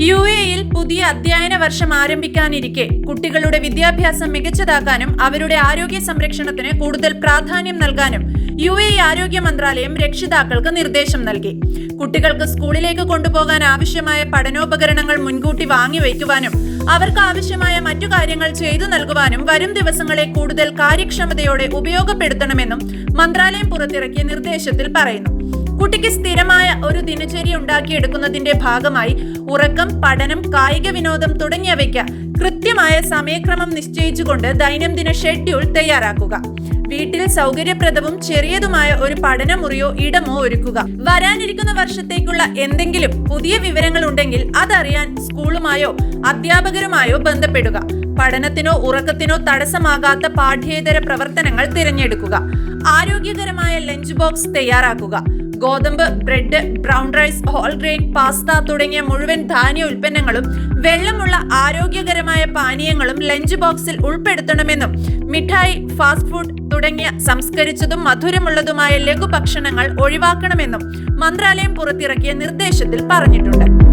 U എയിൽ പുതിയ അധ്യയന വർഷം ആരംഭിക്കാനിരിക്കെ. കുട്ടികളുടെ വിദ്യാഭ്യാസം മികച്ചതാക്കാനും അവരുടെ ആരോഗ്യ സംരക്ഷണത്തിന് കൂടുതൽ പ്രാധാന്യം നൽകാനും യു എ ആരോഗ്യ മന്ത്രാലയം രക്ഷിതാക്കൾക്ക് നിർദ്ദേശം നൽകി. കുട്ടികൾക്ക് സ്കൂളിലേക്ക് കൊണ്ടുപോകാൻ ആവശ്യമായ പഠനോപകരണങ്ങൾ മുൻകൂട്ടി വാങ്ങിവയ്ക്കുവാനും അവർക്ക് ആവശ്യമായ മറ്റു കാര്യങ്ങൾ ചെയ്തു നൽകുവാനും വരും ദിവസങ്ങളെ കൂടുതൽ കാര്യക്ഷമതയോടെ ഉപയോഗപ്പെടുത്തണമെന്നും മന്ത്രാലയം പുറത്തിറക്കിയ നിർദ്ദേശത്തിൽ പറയുന്നു. കുട്ടിക്ക് സ്ഥിരമായ ഒരു ദിനചര്യ ഉണ്ടാക്കിയെടുക്കുന്നതിന്റെ ഭാഗമായി ഉറക്കം പഠനം കായിക വിനോദം തുടങ്ങിയവയ്ക്ക് കൃത്യമായ സമയക്രമം നിശ്ചയിച്ചുകൊണ്ട് ദൈനംദിന ഷെഡ്യൂൾ തയ്യാറാക്കുക. വീട്ടിൽ സൗകര്യപ്രദവും ചെറിയതുമായ ഒരു പഠനമുറിയോ ഇടമോ ഒരുക്കുക. വരാനിരിക്കുന്ന വർഷത്തേക്കുള്ള എന്തെങ്കിലും പുതിയ വിവരങ്ങൾ ഉണ്ടെങ്കിൽ അതറിയാൻ സ്കൂളുമായോ അധ്യാപകരുമായോ ബന്ധപ്പെടുക. പഠനത്തിനോ ഉറക്കത്തിനോ തടസ്സമാകാത്ത പാഠ്യേതര പ്രവർത്തനങ്ങൾ തിരഞ്ഞെടുക്കുക. ആരോഗ്യകരമായ ലഞ്ച് ബോക്സ് തയ്യാറാക്കുക. ഗോതമ്പ് bread brown rice whole grain pasta തുടങ്ങിയ മുഴുവൻ ധാന്യ ഉൽപ്പന്നങ്ങളും വെള്ളമുള്ള ആരോഗ്യകരമായ പാനീയങ്ങളും ലഞ്ച് ബോക്സിൽ ഉൾപ്പെടുത്തണമെന്നും മിഠായി ഫാസ്റ്റ് ഫുഡ് തുടങ്ങിയ സംസ്കരിച്ചതും മധുരമുള്ളതുമായ ലഘുഭക്ഷണങ്ങൾ ഒഴിവാക്കണമെന്നും മന്ത്രാലയം പുറത്തിറക്കിയ നിർദ്ദേശത്തിൽ പറഞ്ഞിട്ടുണ്ട്.